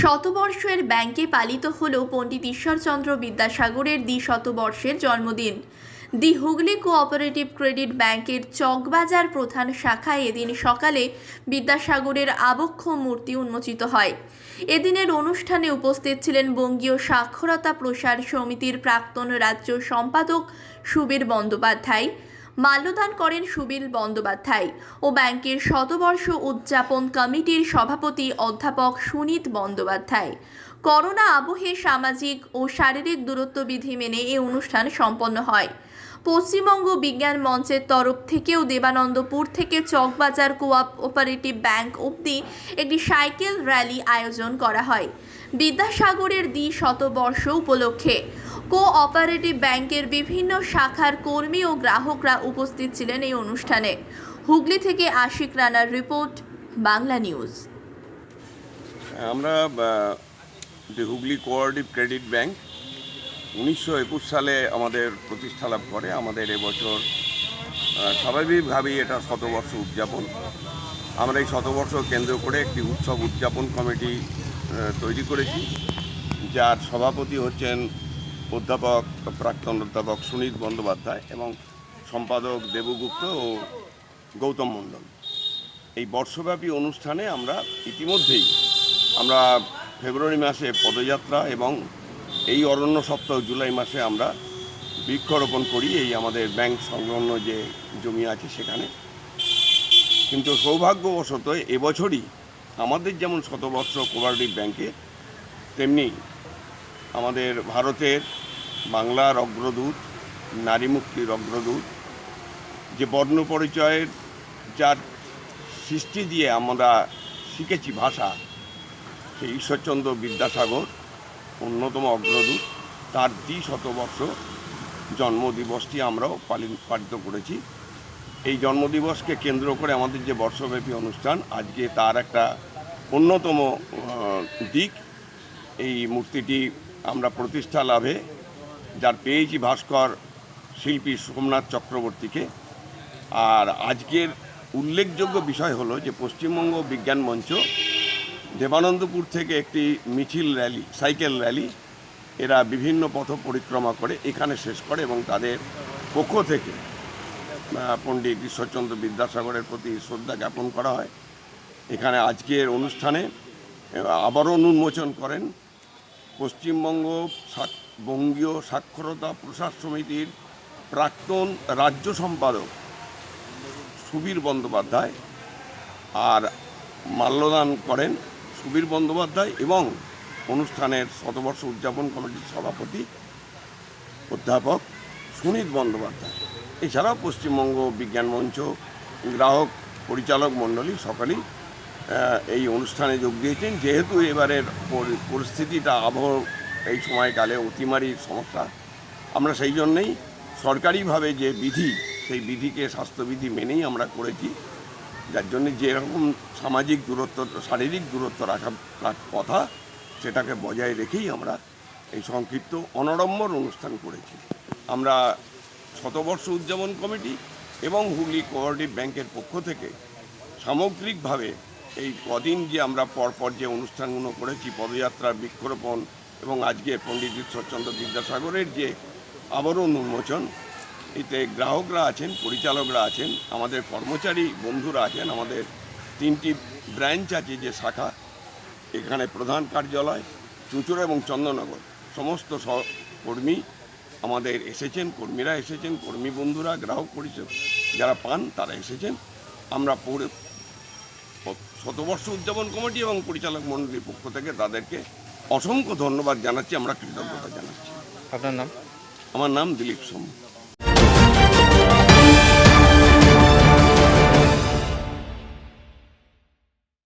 শতবর্ষের ব্যাংকে পালিত হল পণ্ডিত ঈশ্বরচন্দ্র বিদ্যাসাগরের দ্বি শতবর্ষের জন্মদিন। দি হুগলি কোঅপারেটিভ ক্রেডিট ব্যাংকের চকবাজার প্রধান শাখায় এদিন সকালে বিদ্যাসাগরের আবক্ষ মূর্তি উন্মোচিত হয়। এদিনের অনুষ্ঠানে উপস্থিত ছিলেন বঙ্গীয় সাক্ষরতা প্রসার সমিতির প্রাক্তন রাজ্য সম্পাদক সুবীর বন্দ্যোপাধ্যায় মাল্যদান করেন সুবীর বন্দ্যোপাধ্যায় ও ব্যাংকের শতবর্ষ উদযাপন কমিটির সভাপতি অধ্যাপক সুনীত বন্দ্যোপাধ্যায়। করোনা আবহে সামাজিক ও শারীরিক দূরত্ব বিধি মেনে এই অনুষ্ঠান সম্পন্ন হয়। পশ্চিমবঙ্গ বিজ্ঞান মঞ্চের তরফ থেকেও দেবানন্দপুর থেকে চকবাজার কোঅপারেটিভ ব্যাংক অবধি একটি সাইকেল র্যালি আয়োজন করা হয়। বিদ্যাসাগরের দ্বি শতবর্ষ উপলক্ষে কোঅপারেটিভ ব্যাংকের বিভিন্ন শাখার কর্মী ও গ্রাহকরা উপস্থিত ছিলেন এই অনুষ্ঠানে। হুগলি থেকে আশিক রানার রিপোর্ট, বাংলা নিউজ। আমরা যে হুগলি কোঅপারেটিভ ক্রেডিট ব্যাংক, উনিশশো একুশ সালে আমাদের প্রতিষ্ঠা লাভ করে। আমাদের এবছর স্বাভাবিকভাবেই এটা শতবর্ষ উদযাপন। আমরা এই শতবর্ষ কেন্দ্র করে একটি উৎসব উদযাপন কমিটি তৈরি করেছি। যার সভাপতি হচ্ছেন অধ্যাপক, প্রাক্তন অধ্যাপক সুনীত বন্দ্যোপাধ্যায় এবং সম্পাদক দেবগুপ্ত ও গৌতম মণ্ডল। এই বর্ষব্যাপী অনুষ্ঠানে আমরা ইতিমধ্যেই আমরা ফেব্রুয়ারি মাসে পদযাত্রা এবং এই অরণ্য সপ্তাহ জুলাই মাসে আমরা বৃক্ষরোপণ করি এই আমাদের ব্যাংক সংলগ্ন যে জমি আছে সেখানে। কিন্তু সৌভাগ্যবশত এবছরই আমাদের যেমন শতবর্ষ কোঅপারেটিভ ব্যাংকে, তেমনি আমাদের ভারতের বাংলার অগ্রদূত নারী মুক্তির অগ্রদূত যে বর্ণ পরিচয়ের যার সৃষ্টি দিয়ে আমরা শিখেছি ভাষা সেই ঈশ্বরচন্দ্র বিদ্যাসাগর, অন্যতম অগ্রদূত তার দ্বি শতবর্ষ জন্মদিবসটি আমরাও পালিত পালিত করেছি। এই জন্মদিবসকে কেন্দ্র করে আমাদের যে বর্ষব্যাপী অনুষ্ঠান, আজকে তার একটা অন্যতম দিক। এই মূর্তিটি আমরা প্রতিষ্ঠা লাভে যার পেয়েছি ভাস্কর শিল্পী সোমনাথ চক্রবর্তীকে। আর আজকের উল্লেখযোগ্য বিষয় হলো যে পশ্চিমবঙ্গ বিজ্ঞান মঞ্চ দেবানন্দপুর থেকে একটি মিছিল র্যালি, সাইকেল র্যালি, এরা বিভিন্ন পথ পরিক্রমা করে এখানে শেষ করে এবং তাদের পক্ষ থেকে পণ্ডিত ঈশ্বরচন্দ্র বিদ্যাসাগরের প্রতি শ্রদ্ধা জ্ঞাপন করা হয়। এখানে আজকের অনুষ্ঠানে আবরণ উন্মোচন করেন পশ্চিমবঙ্গ বঙ্গীয় সাক্ষরতা প্রসার সমিতির প্রাক্তন রাজ্য সম্পাদক সুবীর বন্দ্যোপাধ্যায় আর মাল্যদান করেন সুবীর বন্দ্যোপাধ্যায় এবং অনুষ্ঠানের শতবর্ষ উদযাপন কমিটির সভাপতি অধ্যাপক সুনীত বন্দ্যোপাধ্যায়। এছাড়াও পশ্চিমবঙ্গ বিজ্ঞান মঞ্চ গ্রাহক পরিচালক মণ্ডলী সকলেই এই অনুষ্ঠানে যোগ দিয়েছেন। যেহেতু এবারের পরিস্থিতিটা আবহ এই সময়কালে অতিমারির সমস্যা। আমরা সেই জন্যেই সরকারিভাবে যে বিধি, সেই বিধিকে, স্বাস্থ্যবিধি মেনেই আমরা করেছি। যার জন্য যেরকম সামাজিক দূরত্ব, শারীরিক দূরত্ব রাখা কথা, সেটাকে বজায় রেখেই আমরা এই সংক্ষিপ্ত অনড়ম্বর অনুষ্ঠান করেছি। আমরা শতবর্ষ উদযাপন কমিটি এবং হুগলি কোঅপারেটিভ ব্যাংকের পক্ষ থেকে সামগ্রিকভাবে এই কদিন যে আমরা পরপর যে অনুষ্ঠানগুলো করেছি, পদযাত্রা, বৃক্ষরোপণ এবং আজকে পণ্ডিত ঈশ্বরচন্দ্র বিদ্যাসাগরের যে আবরণ উন্মোচন, এতে গ্রাহকরা আছেন, পরিচালকরা আছেন, আমাদের কর্মচারী বন্ধুরা আছেন, আমাদের তিনটি ব্রাঞ্চ আছে যে শাখা, এখানে প্রধান কার্যালয়, চুঁচুড়া এবং চন্দননগর। সমস্ত কর্মী আমাদের এসেছেন, কর্মীরা এসেছেন, কর্মী বন্ধুরা, গ্রাহক পরিষেবা যারা পান তারা এসেছেন। আমরা শতবর্ষ উদযাপন কমিটি এবং পরিচালক মণ্ডলীর পক্ষ থেকে তাদেরকে অসংখ্য ধন্যবাদ জানাচ্ছি আমরা কৃতজ্ঞতা জানাচ্ছি। আপনার নাম? আমার নাম দিলীপ সোম।